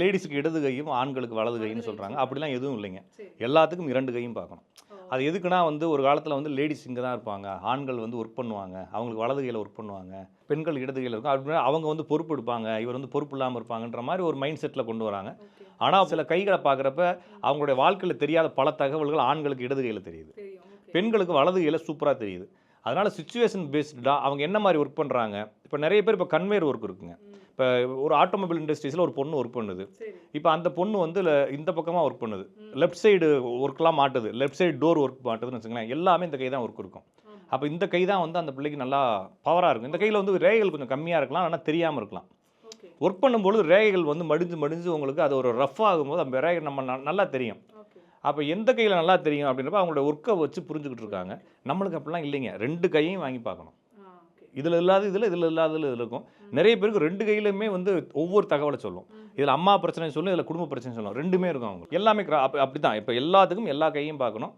லேடிஸுக்கு இடது கையும் ஆண்களுக்கு வலது கைன்னு சொல்கிறாங்க அப்படிலாம் எதுவும் இல்லைங்க. எல்லாத்துக்கும் இரண்டு கையும் பார்க்கணும். அது எதுக்குன்னா வந்து ஒரு காலத்தில் வந்து லேடிஸ் இங்கே தான் இருப்பாங்க. ஆண்கள் வந்து ஒர்க் பண்ணுவாங்க. அவங்களுக்கு வலது கையில் ஒர்க் பண்ணுவாங்க. பெண்கள் இடது கையில் இருக்கும். அப்படின்னா அவங்க வந்து பொறுப்பு எடுப்பாங்க. இவர் வந்து பொறுப்பு இல்லாமல் இருப்பாங்கன்ற மாதிரி ஒரு மைண்ட் செட்டில் கொண்டு வராங்க. ஆனால் சில கைகளை பார்க்குறப்ப அவங்களுடைய வாழ்க்கையில் தெரியாத பல தகவல்கள் ஆண்களுக்கு இடது கையில் தெரியுது. பெண்களுக்கு வலது கையில் சூப்பராக தெரியுது. அதனால சுச்சுவேஷன் பேஸ்டாக அவங்க என்ன மாதிரி ஒர்க் பண்ணுறாங்க இப்போ நிறைய பேர் இப்போ கன்வேர் ஒர்க் இருக்குங்க. இப்போ ஒரு ஆட்டோமொபைல் இண்டஸ்ட்ரீஸில் ஒரு பொண்ணு ஒர்க் பண்ணுது. இப்போ அந்த பொண்ணு வந்து இந்த பக்கமாக ஒர்க் பண்ணுது. லெஃப்ட் சைடு ஒர்க்லாம் மாட்டுது. லெஃப்ட் சைடு டோர் ஒர்க் மாட்டுதுன்னு வச்சுங்களேன் எல்லாமே இந்த கை தான் ஒர்க் இருக்கும். அப்போ இந்த கை தான் வந்து அந்த பிள்ளைக்கு நல்லா பவராக இருக்கும். இந்த கையில் வந்து ரேகைகள் கொஞ்சம் கம்மியாக இருக்கலாம். ஆனால் தெரியாமல் இருக்கலாம். ஒர்க் பண்ணும்பொழுது ரேகைகள் வந்து மடிஞ்சு மடிஞ்சு உங்களுக்கு அது ஒரு ரஃப் ஆகும்போது அந்த ரேகை நம்ம நல்லா தெரியும். அப்போ எந்த கையில் நல்லா தெரியும் அப்படின்றப்ப அவங்களோட ஒர்க்கை வச்சு புரிஞ்சுக்கிட்டு இருக்காங்க. நம்மளுக்கு அப்படிலாம் இல்லைங்க. ரெண்டு கையும் வாங்கி பார்க்கணும். இதில் இல்லாத இதில் இதில் இல்லாததில் இதில் இருக்கும். நிறைய பேருக்கு ரெண்டு கையிலுமே வந்து ஒவ்வொரு தகவலை சொல்லும். இதில் அம்மா பிரச்சனை சொல்லும் இதில் குடும்ப பிரச்சனை சொல்லும். ரெண்டுமே இருக்கும் அவங்க எல்லாமே அப்படி தான் இப்போ எல்லாத்துக்கும் எல்லா கையும் பார்க்கணும்.